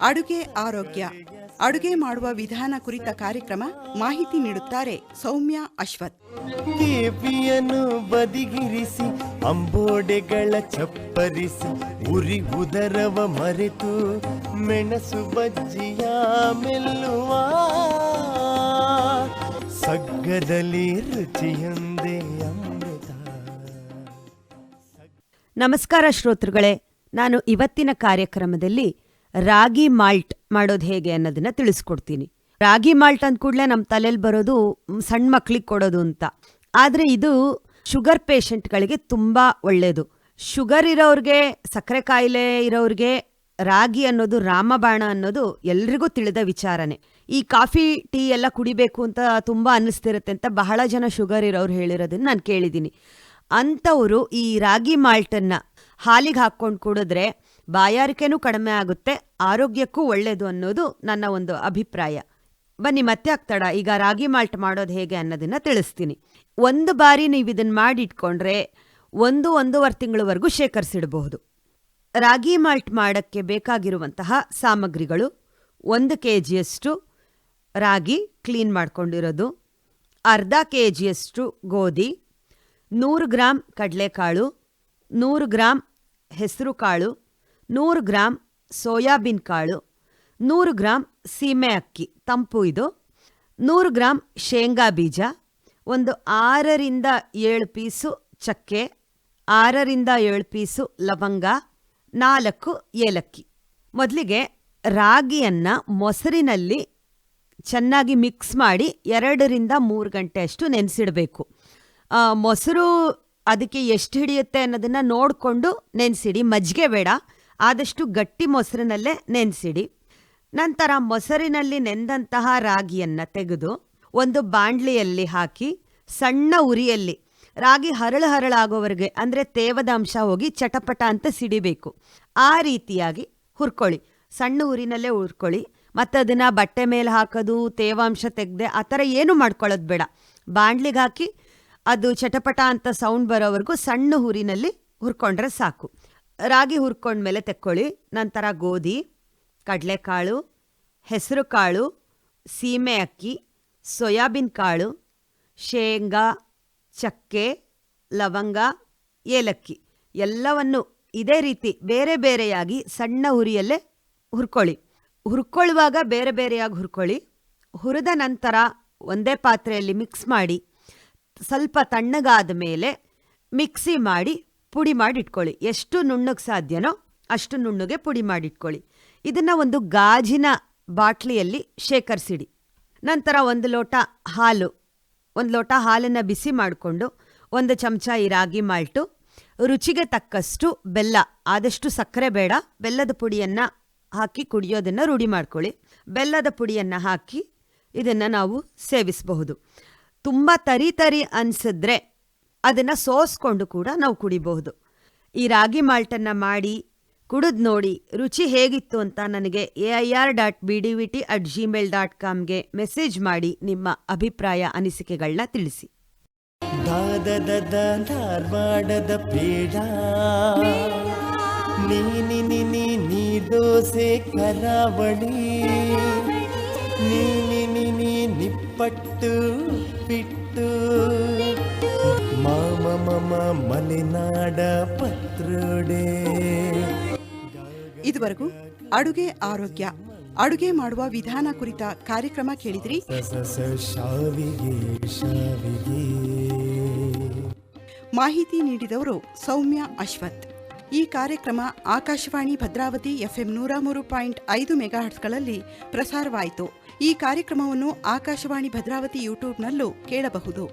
ಅಡುಗೆ ಆರೋಗ್ಯ. ಅಡುಗೆ ಮಾಡುವ ವಿಧಾನ ಕುರಿತ ಕಾರ್ಯಕ್ರಮ ಮಾಹಿತಿ ನೀಡುತ್ತಾರೆ ಸೌಮ್ಯ ಅಶ್ವಥ್. ಕೇಪಿಯನ್ನು ಬದಿಗಿರಿಸಿ ಅಂಬೋಡೆಗಳ ಚಪ್ಪರಿಸಿ ಉರಿ ಉದರವ ಮರೆತು ಮೆಣಸು ಬಜ್ಜಿಯ ಮೆಲ್ಲುವ. ಸಗ್ಗದಲ್ಲಿ ರುಚಿಯೊಂದೇ ಅಮೃತ. ನಮಸ್ಕಾರ ಶ್ರೋತೃಗಳೇ ನಾನು ಇವತ್ತಿನ ಕಾರ್ಯಕ್ರಮದಲ್ಲಿ ರಾಗಿ ಮಾಲ್ಟ್ ಮಾಡೋದು ಹೇಗೆ ಅನ್ನೋದನ್ನ ತಿಳಿಸ್ಕೊಡ್ತೀನಿ. ರಾಗಿ ಮಾಲ್ಟ್ ಅಂದ ಕೂಡಲೇ ನಮ್ಮ ತಲೆಯಲ್ಲಿ ಬರೋದು ಸಣ್ಣ ಮಕ್ಳಿಗೆ ಕೊಡೋದು ಅಂತ. ಆದರೆ ಇದು ಶುಗರ್ ಪೇಷಂಟ್ಗಳಿಗೆ ತುಂಬ ಒಳ್ಳೆಯದು ಶುಗರ್ ಇರೋರಿಗೆ, ಸಕ್ಕರೆ ಕಾಯಿಲೆ ಇರೋರಿಗೆ ರಾಗಿ ಅನ್ನೋದು, ರಾಮಬಾಣ ಅನ್ನೋದು ಎಲ್ರಿಗೂ ತಿಳಿದ ವಿಚಾರನೆ. ಈ ಕಾಫಿ, ಟೀ ಎಲ್ಲ ಕುಡಿಬೇಕು ಅಂತ ತುಂಬ ಅನ್ನಿಸ್ತಿರುತ್ತೆ ಅಂತ ಬಹಳ ಜನ ಶುಗರ್ ಇರೋರು ಹೇಳಿರೋದನ್ನ ನಾನು ಕೇಳಿದ್ದೀನಿ. ಅಂಥವರು ಈ ರಾಗಿ ಮಾಲ್ಟನ್ನು ಹಾಲಿಗೆ ಹಾಕ್ಕೊಂಡು ಕುಡಿದ್ರೆ ಬಾಯಾರಿಕೆನೂ ಕಡಿಮೆ ಆಗುತ್ತೆ, ಆರೋಗ್ಯಕ್ಕೂ ಒಳ್ಳೆಯದು ಅನ್ನೋದು ನನ್ನ ಒಂದು ಅಭಿಪ್ರಾಯ. ಬನ್ನಿ, ಮತ್ತೆ ಆಗ್ತಾಡ ಈಗ ರಾಗಿ ಮಾಲ್ಟ್ ಮಾಡೋದು ಹೇಗೆ ಅನ್ನೋದನ್ನ ತಿಳಿಸ್ತೀನಿ. ಒಂದು ಬಾರಿ ನೀವು ಇದನ್ನು ಮಾಡಿಟ್ಕೊಂಡ್ರೆ ಒಂದು ಒಂದೂವರೆ ತಿಂಗಳವರೆಗೂ ಶೇಖರಿಸಿಡಬಹುದು. ರಾಗಿ ಮಾಲ್ಟ್ ಮಾಡೋಕ್ಕೆ ಬೇಕಾಗಿರುವಂತಹ ಸಾಮಗ್ರಿಗಳು ಒಂದು ಕೆ ಜಿಯಷ್ಟು ರಾಗಿ ಕ್ಲೀನ್ ಮಾಡ್ಕೊಂಡಿರೋದು, ಅರ್ಧ ಕೆ ಜಿಯಷ್ಟು ಗೋಧಿ, ನೂರು ಗ್ರಾಂ ಕಡಲೆಕಾಳು, ನೂರು ಗ್ರಾಂ ಹೆಸರು ಕಾಳು ನೂರು ಗ್ರಾಂ ಸೋಯಾಬೀನ್ ಕಾಳು, ನೂರು ಗ್ರಾಂ ಸೀಮೆ ಅಕ್ಕಿ, ತಂಪು ಇದು, ನೂರು ಗ್ರಾಂ ಶೇಂಗಾ ಬೀಜ, ಒಂದು ಆರರಿಂದ ಏಳು ಪೀಸು ಚಕ್ಕೆ, ಆರರಿಂದ ಏಳು ಪೀಸು ಲವಂಗ, ನಾಲ್ಕು ಏಲಕ್ಕಿ. ಮೊದಲಿಗೆ ರಾಗಿಯನ್ನು ಮೊಸರಿನಲ್ಲಿ ಚೆನ್ನಾಗಿ ಮಿಕ್ಸ್ ಮಾಡಿ ಎರಡರಿಂದ ಮೂರು ಗಂಟೆ ಅಷ್ಟು ನೆನೆಸಿಡಬೇಕು ಮೊಸರು ಅದಕ್ಕೆ ಎಷ್ಟು ಹಿಡಿಯುತ್ತೆ ಅನ್ನೋದನ್ನು ನೋಡಿಕೊಂಡು ನೆನೆಸಿಡಿ. ಮಜ್ಜಿಗೆ ಬೇಡ. ಆದಷ್ಟು ಗಟ್ಟಿ ಮೊಸರಿನಲ್ಲೇ ನೆನೆಸಿಡಿ. ನಂತರ ಮೊಸರಿನಲ್ಲಿ ನೆಂದಂತಹ ರಾಗಿಯನ್ನು ತೆಗೆದು ಒಂದು ಬಾಂಡ್ಲಿಯಲ್ಲಿ ಹಾಕಿ ಸಣ್ಣ ಉರಿಯಲ್ಲಿ, ರಾಗಿ ಹರಳು ಹರಳಾಗೋವರೆಗೆ, ಅಂದರೆ ತೇವದ ಅಂಶ ಹೋಗಿ ಚಟಪಟ ಅಂತ ಸಿಡಿಬೇಕು. ಆ ರೀತಿಯಾಗಿ ಹುರ್ಕೊಳ್ಳಿ. ಸಣ್ಣ ಉರಿನಲ್ಲೇ ಹುರ್ಕೊಳ್ಳಿ. ಮತ್ತು ಅದನ್ನು ಬಟ್ಟೆ ಮೇಲೆ ಹಾಕೋದು, ತೇವಾಂಶ ತೆಗೆದೆ ಆ ಥರ ಏನೂ ಮಾಡ್ಕೊಳ್ಳೋದು ಬೇಡ. ಬಾಂಡ್ಲಿಗೆ ಹಾಕಿ ಅದು ಚಟಪಟ ಅಂತ ಸೌಂಡ್ ಬರೋವರೆಗೂ ಸಣ್ಣ ಹುರಿನಲ್ಲಿ ಹುರ್ಕೊಂಡ್ರೆ ಸಾಕು. ರಾಗಿ ಹುರ್ಕೊಂಡ್ಮೇಲೆ ತೆಕ್ಕೊಳ್ಳಿ. ನಂತರ ಗೋಧಿ, ಕಡಲೆಕಾಳು ಹೆಸರು ಕಾಳು ಸೀಮೆ ಅಕ್ಕಿ, ಸೋಯಾಬೀನ್ ಕಾಳು, ಶೇಂಗಾ, ಚಕ್ಕೆ, ಲವಂಗ, ಏಲಕ್ಕಿ ಎಲ್ಲವನ್ನು ಇದೇ ರೀತಿ ಬೇರೆ ಬೇರೆಯಾಗಿ ಸಣ್ಣ ಹುರಿಯಲ್ಲೇ ಹುರ್ಕೊಳ್ಳಿ. ಹುರ್ಕೊಳ್ಳುವಾಗ ಬೇರೆ ಬೇರೆಯಾಗಿ ಹುರ್ಕೊಳ್ಳಿ. ಹುರಿದ ನಂತರ ಒಂದೇ ಪಾತ್ರೆಯಲ್ಲಿ ಮಿಕ್ಸ್ ಮಾಡಿ ಸ್ವಲ್ಪ ತಣ್ಣಗಾದ ಮೇಲೆ ಮಿಕ್ಸಿ ಮಾಡಿ ಪುಡಿ ಮಾಡಿಟ್ಕೊಳ್ಳಿ. ಎಷ್ಟು ನುಣ್ಣಗೆ ಸಾಧ್ಯನೋ ಅಷ್ಟು ನುಣ್ಣಗೆ ಪುಡಿ ಮಾಡಿಟ್ಕೊಳ್ಳಿ. ಇದನ್ನು ಒಂದು ಗಾಜಿನ ಬಾಟ್ಲಿಯಲ್ಲಿ ಶೇಖರಿಸಿಡಿ. ನಂತರ ಒಂದು ಲೋಟ ಹಾಲು, ಒಂದು ಲೋಟ ಹಾಲನ್ನು ಬಿಸಿ ಮಾಡಿಕೊಂಡು ಒಂದು ಚಮಚ ಈ ರಾಗಿ ಮಾಲ್ಟು, ರುಚಿಗೆ ತಕ್ಕಷ್ಟು ಬೆಲ್ಲ, ಆದಷ್ಟು ಸಕ್ಕರೆ ಬೇಡ, ಬೆಲ್ಲದ ಪುಡಿಯನ್ನು ಹಾಕಿ ಕುಡಿಯೋದನ್ನು ರೂಢಿ ಮಾಡ್ಕೊಳ್ಳಿ. ಬೆಲ್ಲದ ಪುಡಿಯನ್ನು ಹಾಕಿ ಇದನ್ನು ನಾವು ಸೇವಿಸಬಹುದು. ತುಂಬ ತರಿ ತರಿ ಅನಿಸಿದ್ರೆ ಅದನ್ನು ಸೋಸ್ಕೊಂಡು ಕೂಡ ನಾವು ಕುಡಿಬಹುದು. ಈ ರಾಗಿ ಮಾಲ್ಟನ್ನು ಮಾಡಿ ಕುಡಿದು ನೋಡಿ ರುಚಿ ಹೇಗಿತ್ತು ಅಂತ ನನಗೆ A I R dot B D V T at Gmail dot ಕಾಮ್ಗೆ message ಮಾಡಿ ನಿಮ್ಮ ಅಭಿಪ್ರಾಯ ಅನಿಸಿಕೆಗಳನ್ನ ತಿಳಿಸಿ. ನೀ ದೋಸೆ ಕರಾವಳಿ. ನೀ, ನಿಪ್ಪಟ್ಟು, ಪಿಟ್ಟು ಮಾಮ ಮಮ ಮಲೆನಾಡ ಪತ್ರೋಡೆ. ಇದುವರೆಗೂ ಅಡುಗೆ ಆರೋಗ್ಯ ಅಡುಗೆ ಮಾಡುವ ವಿಧಾನ ಕುರಿತ ಕಾರ್ಯಕ್ರಮ ಕೇಳಿದ್ರಿ. ಮಾಹಿತಿ ನೀಡಿದವರು ಸೌಮ್ಯ ಅಶ್ವಥ್. ಈ ಕಾರ್ಯಕ್ರಮ ಆಕಾಶವಾಣಿ ಭದ್ರಾವತಿ ಎಫ್ಎಂ ನೂರ ಮೂರು ಪಾಯಿಂಟ್ ಐದು ಮೆಗಾಹರ್ಟ್ಸ್ಗಳಲ್ಲಿ ಪ್ರಸಾರವಾಯಿತು. ಈ ಕಾರ್ಯಕ್ರಮವನ್ನು ಆಕಾಶವಾಣಿ ಭದ್ರಾವತಿ ಯೂಟ್ಯೂಬ್ನಲ್ಲೂ ಕೇಳಬಹುದು.